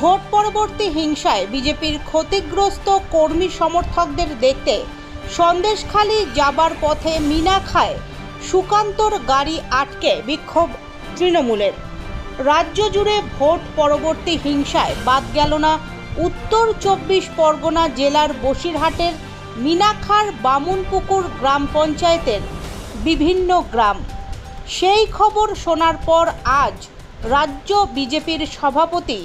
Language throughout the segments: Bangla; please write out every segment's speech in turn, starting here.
ভোট পরবর্তী হিংসায় বিজেপির ক্ষতিগ্রস্ত কর্মী সমর্থকদের দেখতে সন্দেশখালী যাবার পথে মিনাখায় সুকান্তর গাড়ি আটকে বিক্ষোভ তৃণমূলের। রাজ্য জুড়ে ভোট পরবর্তী হিংসায় বাদ গেল না উত্তর চব্বিশ পরগনা জেলার বসিরহাটের মিনাখার বামুনপুকুর গ্রাম পঞ্চায়েতের বিভিন্ন গ্রাম। সেই খবর শোনার পর আজ রাজ্য বিজেপির সভাপতি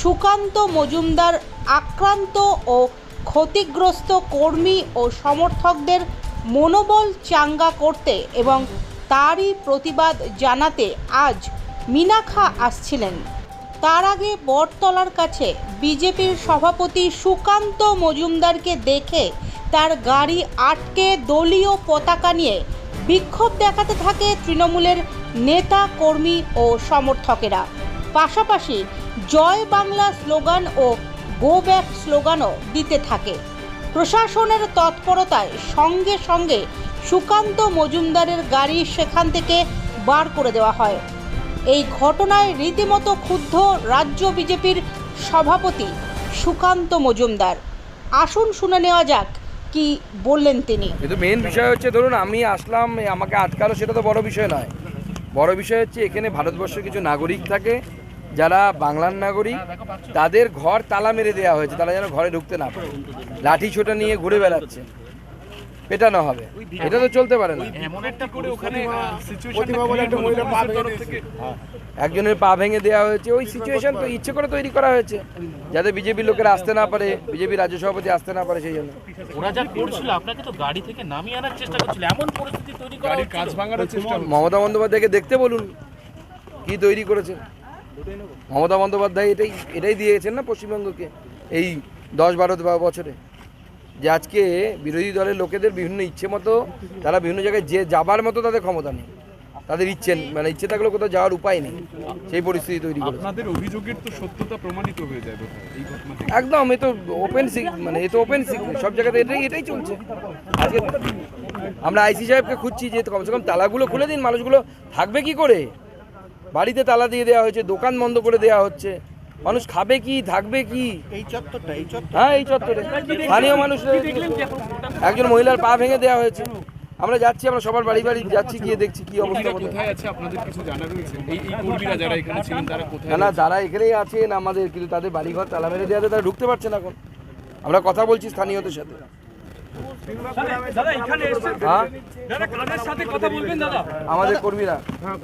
সুকান্ত মজুমদার আক্রান্ত ও ক্ষতিগ্রস্ত কর্মী ও সমর্থকদের মনোবল চাঙ্গা করতে এবং তারই প্রতিবাদ জানাতে আজ মিনাখা আসছিলেন। তার আগে বটতলার কাছে বিজেপির সভাপতি সুকান্ত মজুমদারকে দেখে তার গাড়ি আটকে দলীয় পতাকা নিয়ে বিক্ষোভ দেখাতে থাকে তৃণমূলের নেতা, কর্মী ও সমর্থকেরা। পাশাপাশি জয় বাংলা স্লোগান ও গো ব্যাক স্লোগানও দিতে থাকে। প্রশাসনের তৎপরতায় সঙ্গে সঙ্গে সুকান্ত মজুমদারের গাড়ি সেখান থেকে বার করে দেওয়া হয়। এই ঘটনায় রীতিমতো ক্ষুব্ধ রাজ্য বিজেপির সভাপতি সুকান্ত মজুমদার। আসুন শুনে নেওয়া যাক কি বললেন তিনি। কিন্তু মেন বিষয় হচ্ছে, ধরুন আমি আসলাম, আমাকে আটকালো, সেটা তো বড় বিষয় নয়। বড় বিষয় হচ্ছে এখানে ভারতবর্ষের কিছু নাগরিক থাকে, যারা বাংলার নাগরিক, তাদের ঘর তালা মেরে দেওয়া হয়েছে, তারা যেন ঘরে ঢুকতে না পারে। লাঠি ছোটা নিয়ে ঘুরে বেড়াচ্ছে। পেটানো হবে। এটা তো চলতে পারে না। তরফ থেকে একজনের পা ভেঙে দেওয়া হয়েছে। ওই সিচুয়েশন তো ইচ্ছে করে তৈরি করা হয়েছে। যাতে বিজেপি লোকেরা আসতে না পারে বিজেপি রাজ্য সভাপতি আসতে না পারে সেই জন্য। ওরা যা করছিল আপনাকে তো গাড়ি থেকে নামিয়ে আনার চেষ্টা করছিল। এমন পরিস্থিতি তৈরি করা কাজ ভাঙার মমতা বন্দ্যোপাধ্যায়কে দেখতে বলুন কি তৈরি করেছেন মমতা বন্দ্যোপাধ্যায় এটাই এটাই দিয়েছেন না পশ্চিমবঙ্গকে এই দশ বারো বা- বছরে? যে আজকে বিরোধী দলের লোকেদের বিভিন্ন ইচ্ছে মতো তারা বিভিন্ন জায়গায় যে যাবার মতো তাদের ক্ষমতা নেই। তাদের ইচ্ছে মানে ইচ্ছে থাকলেও কোথাও যাওয়ার উপায় নেই। সেই পরিস্থিতি তৈরি করেছে। আপনাদের অভিযোগের তো সত্যতা প্রমাণিত হয়ে যায় এই ঘটনা একদম এ তো ওপেন মানে এ তো ওপেন সব জায়গাতে এটাই এটাই চলছে। আজকে আমরা আইসি সাহেবকে খুঁজছি যে কমসে কম তালাগুলো খুলে দিন মানুষগুলো থাকবে কি করে? বাড়িতে তালা দিয়ে দেওয়া হয়েছে দোকান বন্ধ করে দেওয়া হচ্ছে। মানুষ খাবে কি থাকবে কি? এই চত্বরটা এই চত্বর। হ্যাঁ এই চত্বরে। স্থানীয় মানুষ একজন মহিলার পা ভেঙে দেওয়া হয়েছে। আমরা যাচ্ছি আমরা সবার বাড়ি বাড়ি যাচ্ছি গিয়ে দেখছি কি অবস্থা কর্মীরা কোথায়। কোথায় আছে? আপনাদের কিছু জানা রয়েছে? এই এই কর্মীরা যারা এখানে ছিলেন তারা কোথায় না না যারা এখানেই আছেন আমাদের কিন্তু তাদের বাড়িঘর তালা মেরে দেওয়াতে তারা ঢুকতে পারছে না এখন। আমরা কথা বলছি স্থানীয়দের সাথে। আমাদের কর্মীরা। হ্যাঁ